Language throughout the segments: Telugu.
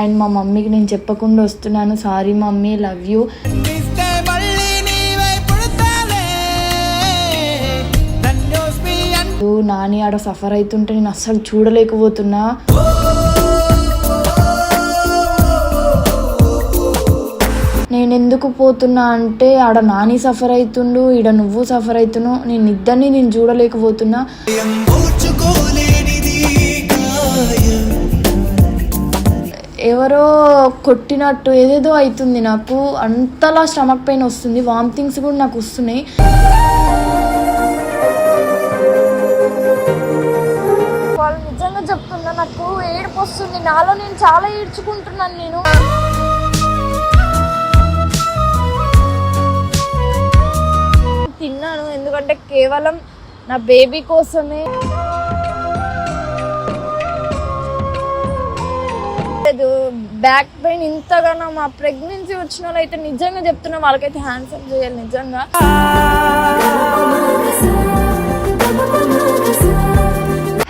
అండ్ మా మమ్మీకి నేను చెప్పకుండా వస్తున్నాను. Sorry mummy love you Nani ఆడ సఫర్ అవుతుంటే నేను అస్సలు చూడలేకపోతున్నా. నేను ఎందుకు పోతున్నా అంటే ఆడ నాని సఫర్ అవుతుండు ఈడ నువ్వు సఫర్ అవుతున్నావు నేను ఇద్దరిని నేను చూడలేకపోతున్నా. ఎవరో కొట్టినట్టు ఏదేదో అవుతుంది నాకు. అంతలా స్టమక్ పెయిన్ వస్తుంది. వామిటింగ్స్ కూడా నాకు వస్తున్నాయి. వాళ్ళు నిజంగా చెప్తున్నా నాకు ఏడుపు వస్తుంది. నాలో నేను చాలా ఏడ్చుకుంటున్నాను నేను. తిన్నాను ఎందుకంటే కేవలం నా బేబీ కోసమే. లేదు. బ్యాక్ పెయిన్ ఇంతగానో మా ప్రెగ్నెన్సీ వచ్చిన వాళ్ళు అయితే నిజంగా చెప్తున్నా వాళ్ళకైతే హ్యాండ్సమ్ చేయాలి నిజంగా.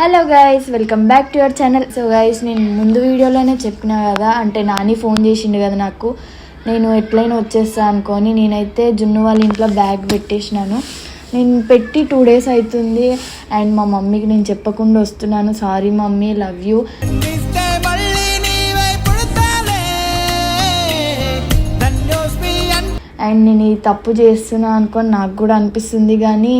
Hello guys welcome back to your channel so guys నేను ముందు వీడియోలోనే చెప్పిన కదా అంటే నాని ఫోన్ చేసిండు కదా నాకు. నేను ఎట్లయినా వచ్చేస్తా అనుకొని నేనైతే జున్ను వాళ్ళ ఇంట్లో బ్యాగ్ పెట్టేసినాను. నేను పెట్టి టూ డేస్ అవుతుంది అండ్ మా మమ్మీకి నేను చెప్పకుండా వస్తున్నాను. Sorry mummy love you and నేను ఈ తప్పు చేస్తున్నా అనుకొని నాకు కూడా అనిపిస్తుంది కానీ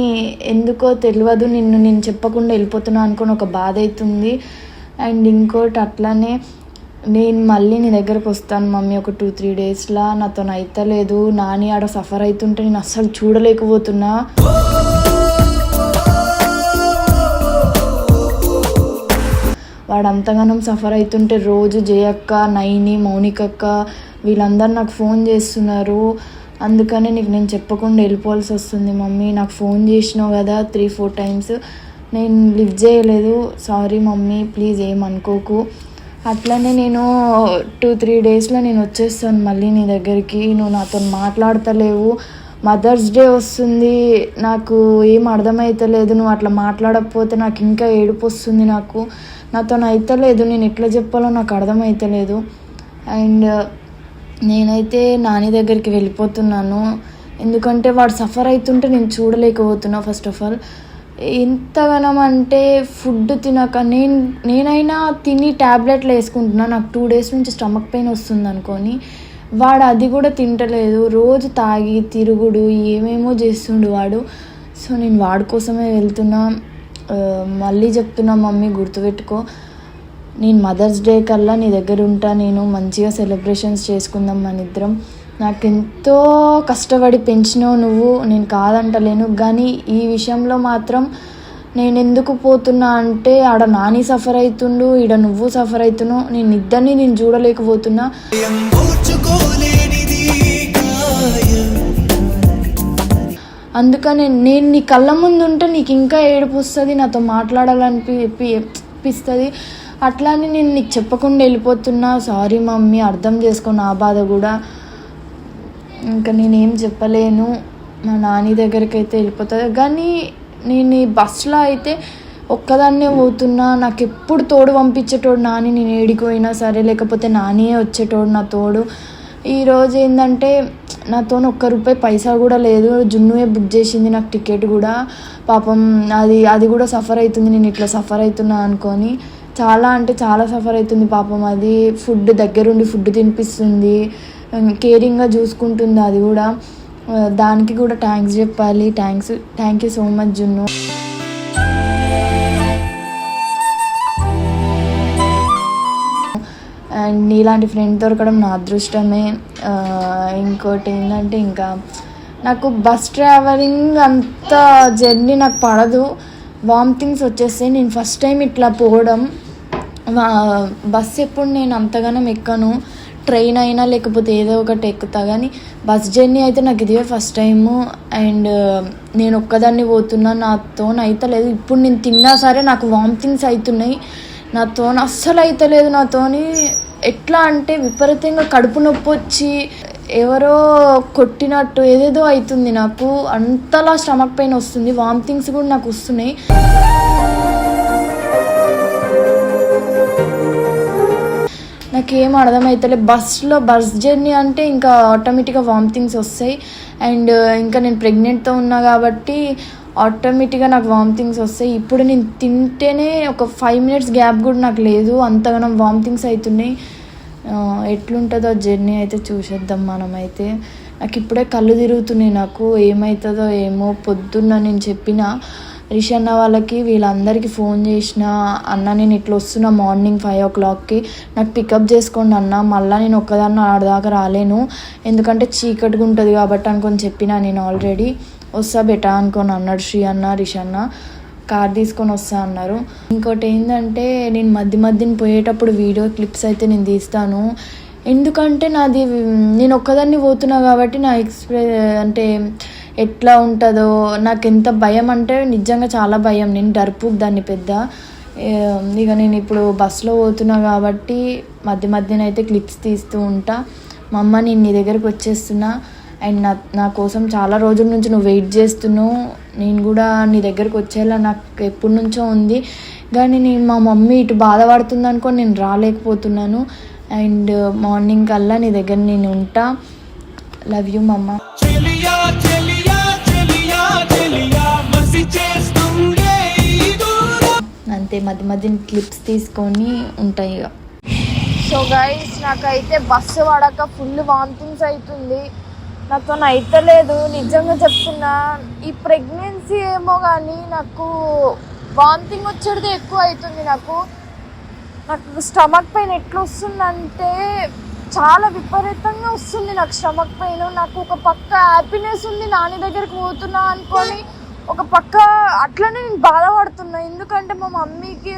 ఎందుకో తెలియదు నిన్ను నేను చెప్పకుండా వెళ్ళిపోతున్నా అనుకొని ఒక బాధ అవుతుంది అండ్ ఇంకోటి అట్లానే నేను మళ్ళీ నీ దగ్గరకు వస్తాను మమ్మీ ఒక టూ త్రీ డేస్లో. నాతో అయితలేదు. నాని ఆడ సఫర్ అవుతుంటే నేను అస్సలు చూడలేకపోతున్నా. వాడు అంతగానం సఫర్ అవుతుంటే రోజు జయక్క నైని మౌనికక్క వీళ్ళందరూ నాకు ఫోన్ చేస్తున్నారు. అందుకని నీకు నేను చెప్పకుండా వెళ్ళిపోవాల్సి వస్తుంది మమ్మీ. నాకు ఫోన్ చేసినావు కదా త్రీ ఫోర్ టైమ్స్ నేను లిఫ్ట్ చేయలేదు. Sorry mummy. ప్లీజ్ ఏమనుకోకు అట్లనే నేను టూ త్రీ డేస్లో నేను వచ్చేస్తాను మళ్ళీ నీ దగ్గరికి. నువ్వు నాతో మాట్లాడతలేవు. మదర్స్ డే వస్తుంది. నాకు ఏం అర్థమవుతలేదు నువ్వు అట్లా మాట్లాడకపోతే నాకు ఇంకా ఏడుపు వస్తుంది నాకు. నాతో అయితలేదు నేను ఎట్లా చెప్పాలో నాకు అర్థమవుతలేదు అండ్ నేనైతే నాని దగ్గరికి వెళ్ళిపోతున్నాను. ఎందుకంటే వాడు సఫర్ అవుతుంటే నేను చూడలేకపోతున్నా ఫస్ట్ ఆఫ్ ఆల్. ఎంతగానం అంటే ఫుడ్ తినక నేను నేనైనా తిని ట్యాబ్లెట్లు వేసుకుంటున్నా. నాకు టూ డేస్ నుంచి స్టమక్ పెయిన్ వస్తుంది అనుకొని. వాడు అది కూడా తింటలేదు. రోజు తాగి తిరుగుడు ఏమేమో చేస్తుండు వాడు. సో నేను వాడి కోసమే వెళ్తున్నా. మళ్ళీ చెప్తున్నా మమ్మీ గుర్తుపెట్టుకో. నేను మదర్స్ డే కల్లా నీ దగ్గర ఉంటా నేను మంచిగా సెలబ్రేషన్స్ చేసుకుందాం మన ఇద్దరం. నాకు ఎంతో కష్టపడి పెంచినావు నువ్వు నేను కాదంటలేను కానీ ఈ విషయంలో మాత్రం నేను ఎందుకు పోతున్నా అంటే ఆడ నాని సఫర్ అవుతుండు ఈడ నువ్వు సఫర్ అవుతున్నావు నేను ఇద్దరిని నేను చూడలేకపోతున్నా. అందుకనే నేను నీ కళ్ళ ముందు ఉంటే నీకు ఇంకా ఏడుపు వస్తుంది నాతో మాట్లాడాలనిపి పి- అట్లా అట్లానే నేను నీకు చెప్పకుండా వెళ్ళిపోతున్నా. సారీ మమ్మీ అర్థం చేసుకో నా బాధ కూడా. ఇంకా నేనేం చెప్పలేను. మా నాని దగ్గరికి అయితే వెళ్ళిపోతుంది కానీ నేను ఈ బస్సులో అయితే ఒక్కదాన్నే పోతున్నా. నాకు ఎప్పుడు తోడు పంపించేటోడు నాని నేను ఏడికిపోయినా సరే. లేకపోతే నానియే వచ్చేటోడు నా తోడు. ఈరోజు ఏంటంటే నాతో ఒక్క రూపాయి పైసా కూడా లేదు. జున్నుయే బుక్ చేసింది నాకు టికెట్ కూడా. పాపం అది అది కూడా సఫర్ అవుతుంది. నేను ఇట్లా సఫర్ అవుతున్నా అనుకొని. చాలా అంటే చాలా సఫర్ అవుతుంది పాపం. అది ఫుడ్ దగ్గరుండి ఫుడ్ తినిపిస్తుంది. కేరింగ్గా చూసుకుంటుంది అది కూడా. దానికి కూడా థ్యాంక్స్ చెప్పాలి. Thanks thank you so much Junnu and నీలాంటి ఫ్రెండ్ దొరకడం నా అదృష్టమే. ఇంకోటి ఏంటంటే ఇంకా నాకు బస్ ట్రావెలింగ్ అంత జర్నీ నాకు పడదు. వామిటింగ్స్ వచ్చేస్తే నేను ఫస్ట్ టైం ఇట్లా పోవడం బస్సు బస్ ఎప్పుడు నేను అంతగానం ఎక్కను. ట్రైన్ అయినా లేకపోతే ఏదో ఒకటి ఎక్కుతా కానీ బస్ జర్నీ అయితే నాకు ఇదే ఫస్ట్ టైము అండ్ నేను ఒక్కదాన్ని పోతున్నా నాతో అయితలేదు. ఇప్పుడు నేను తిన్నా సరే నాకు వామిటింగ్స్ అవుతున్నాయి నాతో అస్సలు అయితలేదు నాతోని ఎట్లా అంటే విపరీతంగా కడుపు నొప్పి వచ్చి ఎవరో కొట్టినట్టు ఏదేదో అవుతుంది నాకు. అంతలా స్టమక్ పెయిన్ వస్తుంది. వామిటింగ్స్ కూడా నాకు వస్తున్నాయి. నాకేం అర్థమవుతలే బస్లో బస్ జర్నీ అంటే ఇంకా ఆటోమేటిక్గా వామిటింగ్స్ వస్తాయి. అండ్ ఇంకా నేను ప్రెగ్నెంట్తో ఉన్నా కాబట్టి ఆటోమేటిక్గా నాకు వామిటింగ్స్ వస్తాయి. ఇప్పుడు నేను తింటేనే ఒక ఫైవ్ మినిట్స్ గ్యాప్ కూడా నాకు లేదు. అంతగానం వామిటింగ్స్ అవుతున్నాయి ఎట్లుంటుందో జర్నీ అయితే చూసేద్దాం మనమైతే. నాకు ఇప్పుడే కళ్ళు తిరుగుతున్నాయి నాకు. ఏమవుతుందో ఏమో పొద్దున్న నేను చెప్పిన రిషన్న వాళ్ళకి వీళ్ళందరికీ ఫోన్ చేసిన. అన్న నేను ఇట్లా వస్తున్నా మార్నింగ్ ఫైవ్ ఓ క్లాక్కి. నాకు పికప్ చేసుకోండి అన్న. మళ్ళీ నేను ఒక్కదాన్ని ఆడదాకా రాలేను. ఎందుకంటే చీకటిగా ఉంటుంది కాబట్టి అనుకొని చెప్పిన నేను ఆల్రెడీ. వస్తా బెటా అనుకొని అన్నాడు శ్రీ అన్న రిషన్న కార్ తీసుకొని వస్తా అన్నారు. ఇంకోటి ఏంటంటే నేను మధ్య మధ్యన పోయేటప్పుడు వీడియో క్లిప్స్ అయితే నేను తీస్తాను. ఎందుకంటే నాది నేను ఒక్కదాన్ని పోతున్నా కాబట్టి నా ఎక్స్ప్రె అంటే ఎట్లా ఉంటుందో నాకు ఎంత భయం అంటే నిజంగా చాలా భయం. నేను డర్పు దాన్ని పెద్ద. ఇక నేను ఇప్పుడు బస్సులో పోతున్నా కాబట్టి మధ్య మధ్యన అయితే క్లిప్స్ తీస్తూ ఉంటా. మా అమ్మ నేను నీ దగ్గరికి వచ్చేస్తున్నా. అండ్ నా నా కోసం చాలా రోజుల నుంచి నువ్వు వెయిట్ చేస్తున్నావు. నేను కూడా నీ దగ్గరికి వచ్చేలా నాకు ఎప్పటి నుంచో ఉంది. కానీ నేను మా మమ్మీ ఇటు బాధపడుతుంది అనుకో నేను రాలేకపోతున్నాను. అండ్ మార్నింగ్ కల్లా నీ దగ్గర నేను ఉంటా. లవ్ యూ మమ్మ. అంతే మధ్య మధ్య క్లిప్స్ తీసుకొని ఉంటాయి ఇక సో గైస్ నాకైతే బస్సు పడక ఫుల్ వామిటింగ్స్ అవుతుంది నాతో అయితలేదు నిజంగా చెప్తున్నా. ఈ ప్రెగ్నెన్సీ ఏమో కానీ నాకు వామిటింగ్ వచ్చేది ఎక్కువ అవుతుంది నాకు. నాకు స్టమక్ పెయిన్ ఎట్లా వస్తుందంటే చాలా విపరీతంగా వస్తుంది నాకు స్టమక్ పెయిన్ నాకు ఒక పక్క హ్యాపీనెస్ ఉంది నాని దగ్గరికి పోతున్నా అనుకొని ఒక పక్క అట్లనే నేను బాధపడుతున్నా. ఎందుకంటే మా మమ్మీకి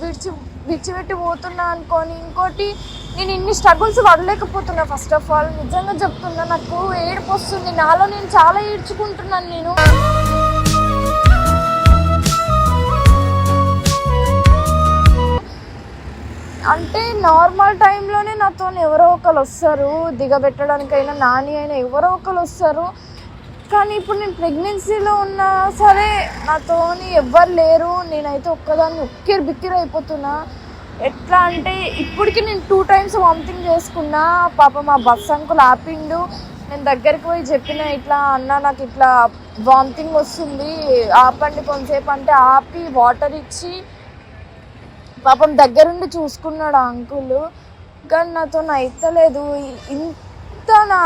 విడిచి విడిచిపెట్టి పోతున్నా అనుకొని ఇంకోటి నేను ఇన్ని స్ట్రగుల్స్ పడలేకపోతున్నా. ఫస్ట్ ఆఫ్ ఆల్ నిజంగా చెప్తున్నా నాకు ఏడుపు వస్తుంది. నాలో నేను చాలా ఏడ్చుకుంటున్నాను నేను. అంటే నార్మల్ టైంలోనే నాతో ఎవరో ఒకరు వస్తారు. దిగబెట్టడానికైనా నాని అయినా ఎవరో ఒకరు వస్తారు. కానీ ఇప్పుడు నేను ప్రెగ్నెన్సీలో ఉన్నా సరే నాతోని ఎవ్వరు లేరు. నేనైతే ఒక్కదాన్ని ఉక్కిరి బిక్కిరి అయిపోతున్నా. ఎట్లా అంటే ఇప్పటికి నేను టూ టైమ్స్ వామిటింగ్ చేసుకున్నా. పాప మా బస్ అంకుల్ ఆపిండు. నేను దగ్గరికి పోయి చెప్పిన ఇట్లా అన్న నాకు ఇట్లా వామిటింగ్ వస్తుంది. ఆపండి కొంతసేపు. అంటే ఆపి వాటర్ ఇచ్చి పాపం దగ్గరుండి చూసుకున్నాడు ఆ అంకుల్ కానీ నాతో అయితలేదు. ఇంత నా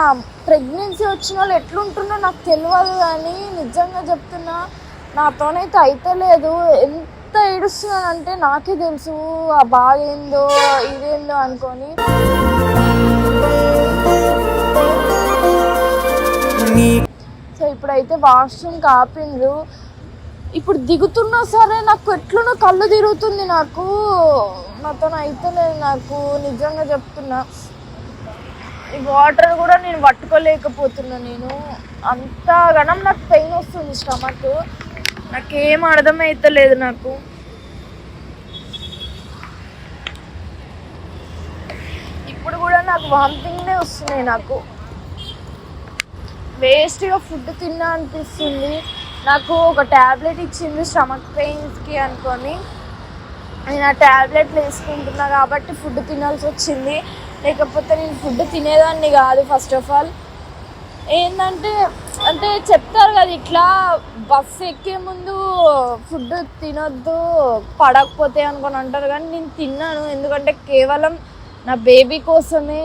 ప్రెగ్నెన్సీ వచ్చిన వాళ్ళు ఎట్లుంటుందో నాకు తెలియదు కానీ నిజంగా చెప్తున్నా నాతోనైతే అయితలేదు. ఎంత ఏడుస్తున్నానంటే నాకే తెలుసు ఆ బాధ ఏందో ఇదేందో అనుకొని. సో ఇప్పుడైతే వాష్రూమ్కి ఆపిండ్రు ఇప్పుడు దిగుతున్నా సరే నాకు ఎట్లనో కళ్ళు తిరుగుతుంది నాకు. నాతో అయితలేదు నాకు నిజంగా చెప్తున్నా. ఈ వాటర్ కూడా నేను పట్టుకోలేకపోతున్నా నేను. అంత గణం నాకు పెయిన్ వస్తుంది స్టమక్ నాకేం అర్థమైతలేదు నాకు. ఇప్పుడు కూడా నాకు వామిటింగ్నే వస్తున్నాయి నాకు. వేస్ట్గా ఫుడ్ తిన్నా అనిపిస్తుంది. నాకు ఒక ట్యాబ్లెట్ ఇచ్చింది స్టమక్ పెయిన్స్కి అనుకొని. నేను ఆ ట్యాబ్లెట్లు వేసుకుంటున్నా కాబట్టి ఫుడ్ తినాల్సి వచ్చింది. లేకపోతే నేను ఫుడ్ తినేదాన్ని కాదు ఫస్ట్ ఆఫ్ ఆల్ ఏంటంటే అంటే చెప్తారు కదా ఇట్లా బస్ ఎక్కే ముందు ఫుడ్ తినొద్దు పడకపోతే అనుకొని అంటారు కానీ నేను తిన్నాను. ఎందుకంటే కేవలం నా బేబీ కోసమే.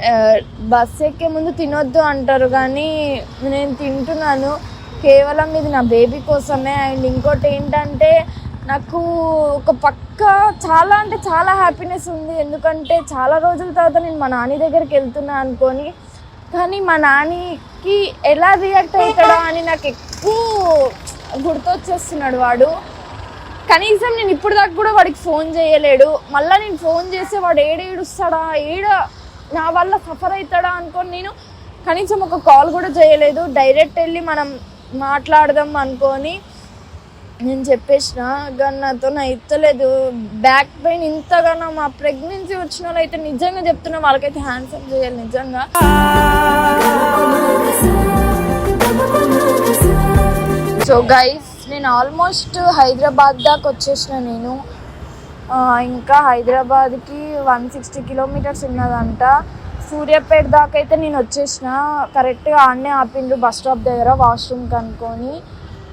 బస్సు బస్ ఎక్కే ముందు తినొద్దు అంటారు కానీ నేను తింటున్నాను. కేవలం ఇది నా బేబీ కోసమే. అండ్ ఇంకోటి ఏంటంటే నాకు ఒక పక్క చాలా అంటే చాలా హ్యాపీనెస్ ఉంది. ఎందుకంటే చాలా రోజుల తర్వాత నేను మా నాని దగ్గరికి వెళ్తున్నా అనుకొని కానీ మా నానికి ఎలా రియాక్ట్ అవుతాడా అని నాకు ఎక్కువ గుర్తొచ్చేస్తున్నాడు వాడు. కనీసం నేను ఇప్పుడు దాకా కూడా వాడికి ఫోన్ చేయలేడు. మళ్ళీ నేను ఫోన్ చేస్తే వాడు ఏడ ఏడుస్తాడా ఏడ నా వల్ల సఫర్ అవుతాడా అనుకొని నేను కనీసం ఒక కాల్ కూడా చేయలేదు. డైరెక్ట్ వెళ్ళి మనం మాట్లాడదాం అనుకొని నేను చెప్పేసిన కానీ నాతో ఇత్తలేదు బ్యాక్ పెయిన్ ఇంతగానో మా ప్రెగ్నెన్సీ వచ్చిన వాళ్ళు అయితే నిజంగా చెప్తున్నా వాళ్ళకైతే హ్యాండ్సమ్ చేయాలి నిజంగా. సో గైస్ నేను ఆల్మోస్ట్ హైదరాబాద్ దాకా వచ్చేసిన నేను. ఇంకా హైదరాబాద్కి వన్ సిక్స్టీ కిలోమీటర్స్ ఉన్నదంట. సూర్యాపేట దాకా అయితే నేను వచ్చేసిన. కరెక్ట్గా ఆడనే ఆపిండ్రు బస్ స్టాప్ దగ్గర వాష్రూమ్కి అనుకొని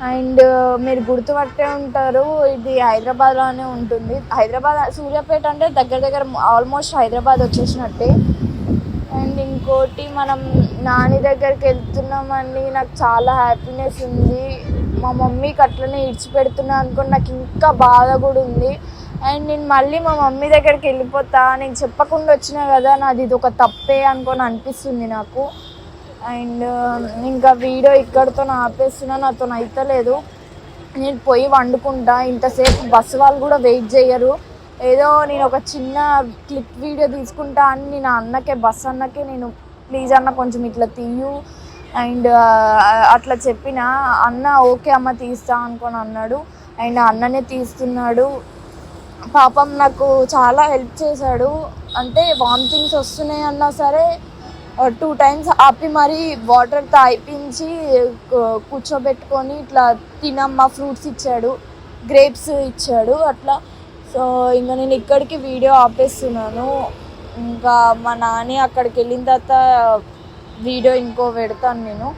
అండ్ మీరు గుర్తుపట్టే ఉంటారు ఇది హైదరాబాద్లోనే ఉంటుంది. హైదరాబాద్ సూర్యాపేట అంటే దగ్గర దగ్గర ఆల్మోస్ట్ హైదరాబాద్ వచ్చేసినట్టే. అండ్ ఇంకోటి మనం నాని దగ్గరికి వెళ్తున్నామని నాకు చాలా హ్యాపీనెస్ ఉంది. మా మమ్మీకి అట్లనే ఇడిచిపెడుతున్నా అనుకుని నాకు ఇంకా బాధ కూడా ఉంది. అండ్ నేను మళ్ళీ మా మమ్మీ దగ్గరికి వెళ్ళిపోతా నేను చెప్పకుండా వచ్చినా కదా నాది ఇది ఒక తప్పే అనుకొని అనిపిస్తుంది నాకు. అండ్ ఇంకా వీడియో ఇక్కడితో ఆపేస్తున్నా నాతో అయితలేదు. నేను పోయి వండుకుంటా. ఇంతసేపు బస్సు వాళ్ళు కూడా వెయిట్ చేయరు. ఏదో నేను ఒక చిన్న క్లిప్ వీడియో తీసుకుంటా అని నేను అన్నకే బస్ అన్నకే నేను ప్లీజ్ అన్న కొంచెం ఇట్లా తీయు. అండ్ అట్లా చెప్పిన అన్న ఓకే అమ్మ తీస్తా అనుకొని అన్నాడు. అండ్ అన్ననే తీస్తున్నాడు. పాపం నాకు చాలా హెల్ప్ చేశాడు. అంటే వామిటింగ్స్ వస్తున్నాయి అన్నా సరే Uh, టూ టైమ్స్ ఆపి మరి వాటర్ తాగిపించి కూర్చోబెట్టుకొని ఇట్లా తినమ్మా ఫ్రూట్స్ ఇచ్చాడు గ్రేప్స్ ఇచ్చాడు అట్లా. సో ఇంకా నేను ఇక్కడికి వీడియో ఆపేస్తున్నాను. ఇంకా మా నాని అక్కడికి వెళ్ళిన తర్వాత వీడియో ఇంకో పెడతాను నేను.